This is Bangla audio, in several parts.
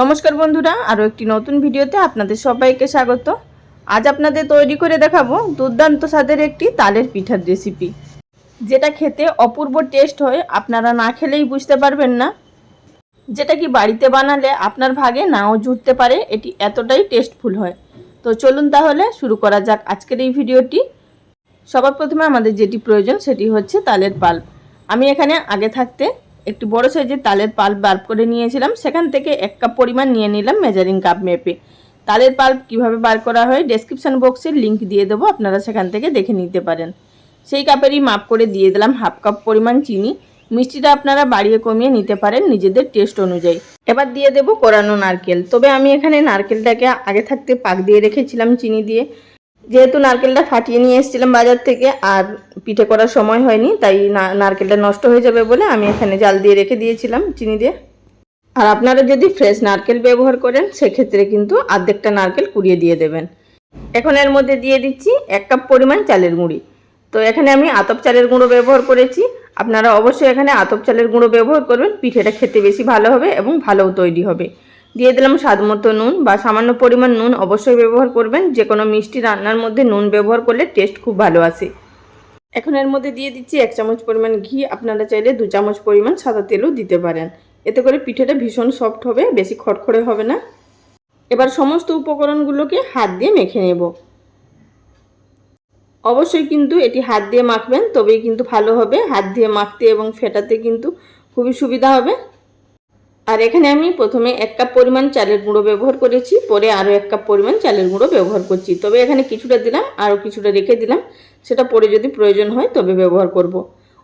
নমস্কার বন্ধুরা, আরও একটি নতুন ভিডিওতে আপনাদের সবাইকে স্বাগত। আজ আপনাদের তৈরি করে দেখাবো দুর্দান্ত স্বাদের একটি তালের পিঠার রেসিপি যেটা খেতে অপূর্ব টেস্ট হয়, আপনারা না খেলেই বুঝতে পারবেন না। যেটা কি বাড়িতে বানালে আপনার ভাগে নাও জুটতে পারে, এটি এতটাই টেস্টফুল হয়। তো চলুন তাহলে শুরু করা যাক আজকের এই ভিডিওটি। সবার প্রথমে আমাদের যেটি প্রয়োজন, সেটি হচ্ছে তালের পাল্প। আমি এখানে আগে থাকতে একটি বড় সাইজের তালের পাল্প বার করে নিয়েছিলাম, সেখান থেকে এক কাপ পরিমাণ নিয়ে নিলাম মেজারিং কাপ মেপে। তালের পাল্প কীভাবে বার করা হয় ডেসক্রিপশন বক্সের লিংক দিয়ে দেবো, আপনারা সেখান থেকে দেখে নিতে পারেন। সেই কাপেরই মাপ করে দিয়ে দিলাম হাফ কাপ পরিমাণ চিনি। মিষ্টিটা আপনারা বাড়িয়ে কমিয়ে নিতে পারেন নিজেদের টেস্ট অনুযায়ী। এবার দিয়ে দেব কোরানো নারকেল। তবে আমি এখানে নারকেলটাকে আগে থাকতে পাক দিয়ে রেখেছিলাম চিনি দিয়ে। যেহেতু নারকেলটা ফাটিয়ে নিয়ে এসেছিলাম বাজার থেকে আর পিঠে করার সময় হয়নি, তাই নারকেলটা নষ্ট হয়ে যাবে বলে আমি এখানে জাল দিয়ে রেখে দিয়েছিলাম, চিনি দিয়ে। আর আপনারা যদি ফ্রেশ নারকেল ব্যবহার করেন, সেক্ষেত্রে কিন্তু অর্ধেকটা নারকেল কুড়িয়ে দিয়ে দেবেন। এখন এর মধ্যে দিয়ে দিচ্ছি এক কাপ পরিমাণ চালের গুঁড়ি। তো এখানে আমি আতপ চালের গুঁড়ো ব্যবহার করেছি। আপনারা অবশ্যই এখানে আতপ চালের গুঁড়ো ব্যবহার করবেন, পিঠেটা খেতে বেশি ভালো হবে এবং ভালোও তৈরি হবে। দিয়ে দিলাম স্বাদ মতো নুন বা সামান্য পরিমাণ নুন অবশ্যই ব্যবহার করবেন। যে কোনো মিষ্টি রান্নার মধ্যে নুন ব্যবহার করলে টেস্ট খুব ভালো আসে। এখন এর মধ্যে দিয়ে দিচ্ছি এক চামচ পরিমাণ ঘি। আপনারা চাইলে দু চামচ পরিমাণ সাদা তেলও দিতে পারেন। এতে করে পিঠেটা ভীষণ সফট হবে, বেশি খড়খড়ে হবে না। এবার সমস্ত উপকরণগুলোকে হাত দিয়ে মেখে নেব। অবশ্যই কিন্তু এটি হাত দিয়ে মাখবেন, তবেই কিন্তু ভালো হবে। হাত দিয়ে মাখতে এবং ফেটাতে কিন্তু খুবই সুবিধা হবে। আর এখানে আমি প্রথমে এক কাপ পরিমাণ চালের গুঁড়ো ব্যবহার করেছি, পরে আরও এক কাপ পরিমাণ চালের গুঁড়ো ব্যবহার করছি। তবে এখানে কিছুটা দিলাম আরও কিছুটা রেখে দিলাম। সেটা পরে যদি প্রয়োজন হয় তবে ব্যবহার করব।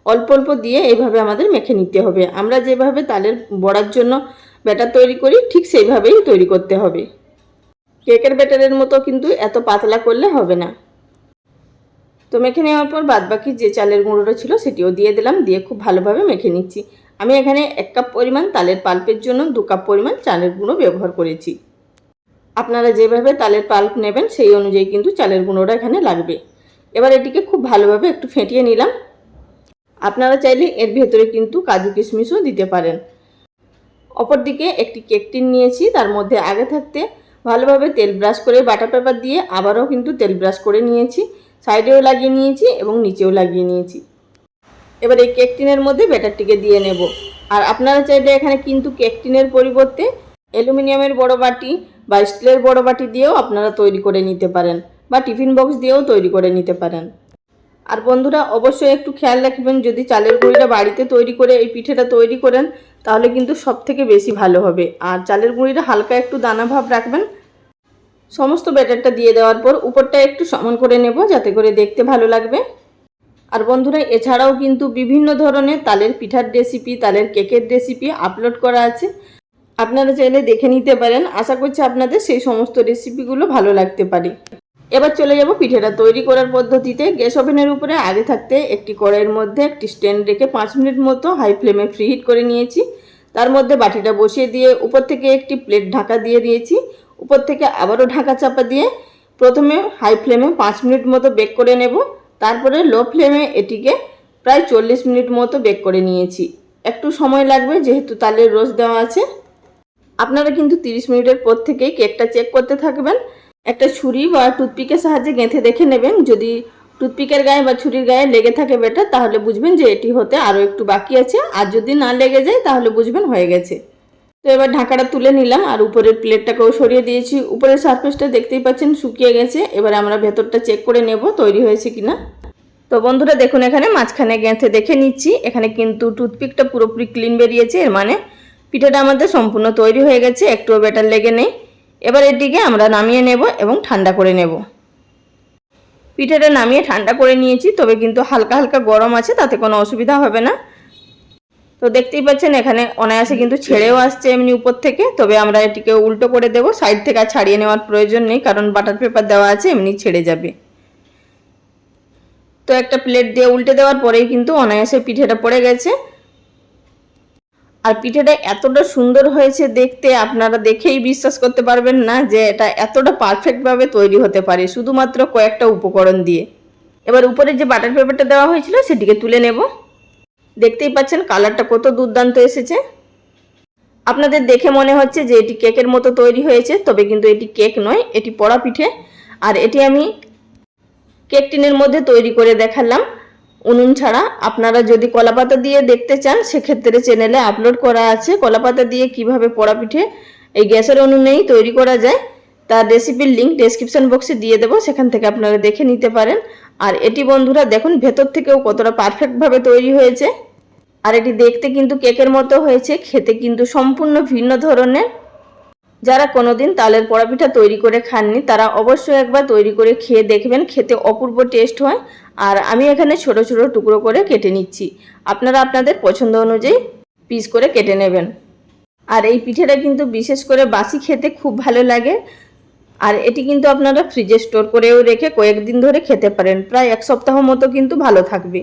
অল্প অল্প দিয়ে এইভাবে আমাদের মেখে নিতে হবে। আমরা যেভাবে তালের বড়ার জন্য ব্যাটার তৈরি করি, ঠিক সেইভাবেই তৈরি করতে হবে। কেকের ব্যাটারের মতো কিন্তু এত পাতলা করলে হবে না। তো মেখে নেওয়ার পর বাদবাকি যে চালের গুঁড়োটা ছিল সেটিও দিয়ে দিলাম, দিয়ে খুব ভালোভাবে মেখে নিচ্ছি। আমি এখানে এক কাপ পরিমাণ তালের পাল্পের জন্য দু কাপ পরিমাণ চালের গুঁড়ো ব্যবহার করেছি। আপনারা যেভাবে তালের পাল্প নেবেন সেই অনুযায়ী কিন্তু চালের গুঁড়োটা এখানে লাগবে। এবার এটিকে খুব ভালোভাবে একটু ফেটিয়ে নিলাম। আপনারা চাইলে এর ভেতরে কিন্তু কাজু কিশমিশও দিতে পারেন। অপরদিকে একটি কেক টিন নিয়েছি, তার মধ্যে আগে থাকতে ভালোভাবে তেল ব্রাশ করে বাটার পেপার দিয়ে আবারও কিন্তু তেল ব্রাশ করে নিয়েছি। সাইডেও লাগিয়ে নিয়েছি এবং নিচেও লাগিয়ে নিয়েছি। এবার এই কেক টিনের মধ্যে ব্যাটারটিকে দিয়ে নেব। আর আপনারা চাইলে এখানে কিন্তু কেক টিনের পরিবর্তে অ্যালুমিনিয়ামের বড় বাটি বা স্টিলের বড় বাটি দিয়েও আপনারা তৈরি করে নিতে পারেন বা টিফিন বক্স দিয়েও তৈরি করে নিতে পারেন। আর বন্ধুরা, অবশ্যই একটু খেয়াল রাখবেন, যদি চালের গুঁড়িটা বাড়িতে তৈরি করে এই পিঠেটা তৈরি করেন, তাহলে কিন্তু সব থেকে বেশি ভালো হবে। আর চালের গুঁড়িটা হালকা একটু দানা ভাব রাখবেন। সমস্ত ব্যাটারটা দিয়ে দেওয়ার পর উপরটা একটু সমান করে নেব, যাতে করে দেখতে ভালো লাগবে। আর বন্ধুরা, এছাড়াও কিন্তু বিভিন্ন ধরনের তালের পিঠার রেসিপি তালের কেকের রেসিপি আপলোড করা আছে। আপনারা চাইলে দেখে নিতে পারেন। আশা করছি আপনাদের সেই সমস্ত রেসিপিগুলো ভালো লাগতে পারে। এবার চলে যাব পিঠেটা তৈরি করার পদ্ধতিতে। গ্যাস ওভেনের উপরে আগে থাকতে একটি কড়াইয়ের মধ্যে একটি স্ট্যান্ড রেখে পাঁচ মিনিট মতো হাই ফ্লেমে ফ্রিহিট করে নিয়েছি। তার মধ্যে বাটিটা বসিয়ে দিয়ে উপর থেকে একটি প্লেট ঢাকা দিয়ে দিয়েছি। উপর থেকে আবারও ঢাকা চাপা দিয়ে প্রথমে হাই ফ্লেমে পাঁচ মিনিট মতো বেক করে নেব। তারপরে লো ফ্লেমে এটিকে প্রায় চল্লিশ মিনিট মতো বেক করে নিয়েছি। একটু সময় লাগবে, যেহেতু তালের রোজ দেওয়া আছে। আপনারা কিন্তু 30 মিনিটের পর থেকেই কেকটা চেক করতে থাকবেন। একটা ছুরি বা টুথপিকের সাহায্যে গেঁথে দেখে নেবেন। যদি টুথপিকের গায়ে বা ছুরির গায়ে লেগে থাকে বেটার তাহলে বুঝবেন যে এটি হতে আরও একটু বাকি আছে। আর যদি না লেগে যায়, তাহলে বুঝবেন হয়ে গেছে। তো এবার ঢাকাটা তুলে নিলাম আর উপরের প্লেটটাকেও সরিয়ে দিয়েছি। উপরের সারফেসটা দেখতেই পাচ্ছেন শুকিয়ে গেছে। এবার আমরা ভেতরটা চেক করে নেব তৈরি হয়েছে কিনা। তো বন্ধুরা দেখুন এখানে মাঝখানে গেঁথে দেখে নিচ্ছি। এখানে কিন্তু টুথপিকটা পুরোপুরি ক্লিন বেরিয়েছে। এর মানে পিঠাটা আমাদের সম্পূর্ণ তৈরি হয়ে গেছে। একটুও বেটার লেগে নেই। এবার এটিকে আমরা নামিয়ে নেব এবং ঠান্ডা করে নেব। পিঠাটা নামিয়ে ঠান্ডা করে নিয়েছি, তবে কিন্তু হালকা হালকা গরম আছে, তাতে কোনো অসুবিধা হবে না। তো দেখতেই পাচ্ছেন, এখানে অনায়াসে কিন্তু ছেড়েও আসছে এমনি উপর থেকে। তবে আমরা এটিকে উল্টো করে দেব, সাইড থেকে আর ছাড়িয়ে নেওয়ার প্রয়োজন নেই, কারণ বাটার পেপার দেওয়া আছে, এমনি ছেড়ে যাবে। তো একটা প্লেট দিয়ে উল্টে দেওয়ার পরেই কিন্তু অনায়াসে পিঠেটা পড়ে গেছে। আর পিঠেটা এতটা সুন্দর হয়েছে দেখতে, আপনারা দেখেই বিশ্বাস করতে পারবেন না যে এটা এতটা পারফেক্টভাবে তৈরি হতে পারে, শুধুমাত্র কয়েকটা উপকরণ দিয়ে। এবার উপরে যে বাটার পেপারটা দেওয়া হয়েছিল, সেটিকে তুলে নেব। দেখতেই পাচ্ছেন কালারটা কত দুর্দান্ত এসেছে। আপনাদের দেখে মনে হচ্ছে যে এটি কেকের মতো তৈরি হয়েছে, তবে কিন্তু এটি কেক নয়, এটি পড়া পিঠে। আর এটি আমি কেক টিনের মধ্যে তৈরি করে দেখালাম। উনুন ছাড়া আপনারা যদি কলাপাতা দিয়ে দেখতে চান, সেক্ষেত্রে চ্যানেলে আপলোড করা আছে কলাপাতা দিয়ে কীভাবে পোড়া পিঠে এই গ্যাসের উনুনেই তৈরি করা যায়। তার রেসিপির লিঙ্ক ডেসক্রিপশন বক্সে দিয়ে দেবো, সেখান থেকে আপনারা দেখে নিতে পারেন। আর এটি বন্ধুরা, দেখুন ভেতর থেকেও কতটা পারফেক্টভাবে তৈরি হয়েছে। আর এটি দেখতে কিন্তু কেকের মতো হয়েছে, খেতে কিন্তু সম্পূর্ণ ভিন্ন ধরনের। যারা কোনোদিন তালের পোড়াপিঠা তৈরি করে খাননি, তারা অবশ্যই একবার তৈরি করে খেয়ে দেখবেন, খেতে অপূর্ব টেস্ট হয়। আর আমি এখানে ছোট ছোট টুকরো করে কেটে নিচ্ছি। আপনারা আপনাদের পছন্দ অনুযায়ী পিস করে কেটে নেবেন। আর এই পিঠেটা কিন্তু বিশেষ করে বাসি খেতে খুব ভালো লাগে। আর এটি কিন্তু আপনারা ফ্রিজে স্টোর করেও রেখে কয়েকদিন ধরে খেতে পারেন। প্রায় এক সপ্তাহ মতো কিন্তু ভালো থাকবে।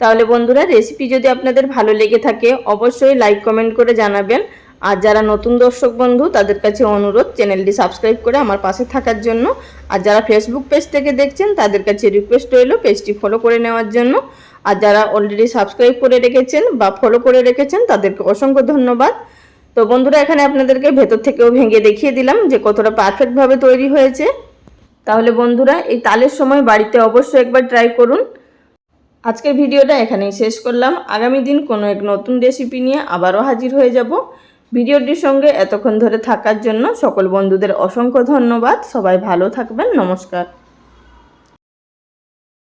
তাহলে বন্ধুরা রেসিপি যদি আপনাদের ভালো লেগে থাকে, অবশ্যই লাইক কমেন্ট করে জানাবেন। আর যারা নতুন দর্শক বন্ধু, তাদের কাছে অনুরোধ চ্যানেলটি সাবস্ক্রাইব করে আমার পাশে থাকার জন্য। আর যারা ফেসবুক পেজ থেকে দেখছেন, তাদের কাছে রিকোয়েস্ট রইল পেজটি ফলো করে নেওয়ার জন্য। আর যারা অলরেডি সাবস্ক্রাইব করে রেখেছেন বা ফলো করে রেখেছেন, তাদেরকে অসংখ্য ধন্যবাদ। তো বন্ধুরা, এখানে আপনাদেরকে ভেতর থেকেও ভেঙে দেখিয়ে দিলাম যে কতটা পারফেক্টভাবে তৈরি হয়েছে। তাহলে বন্ধুরা, এই তালের সময় বাড়িতে অবশ্যই একবার ট্রাই করুন। আজকের ভিডিওটা এখানেই শেষ করলাম। আগামী দিন কোনো এক নতুন রেসিপি নিয়ে আবারও হাজির হয়ে যাব। ভিডিওটির সঙ্গে এতক্ষণ ধরে থাকার জন্য সকল বন্ধুদের অসংখ্য ধন্যবাদ। সবাই ভালো থাকবেন। নমস্কার।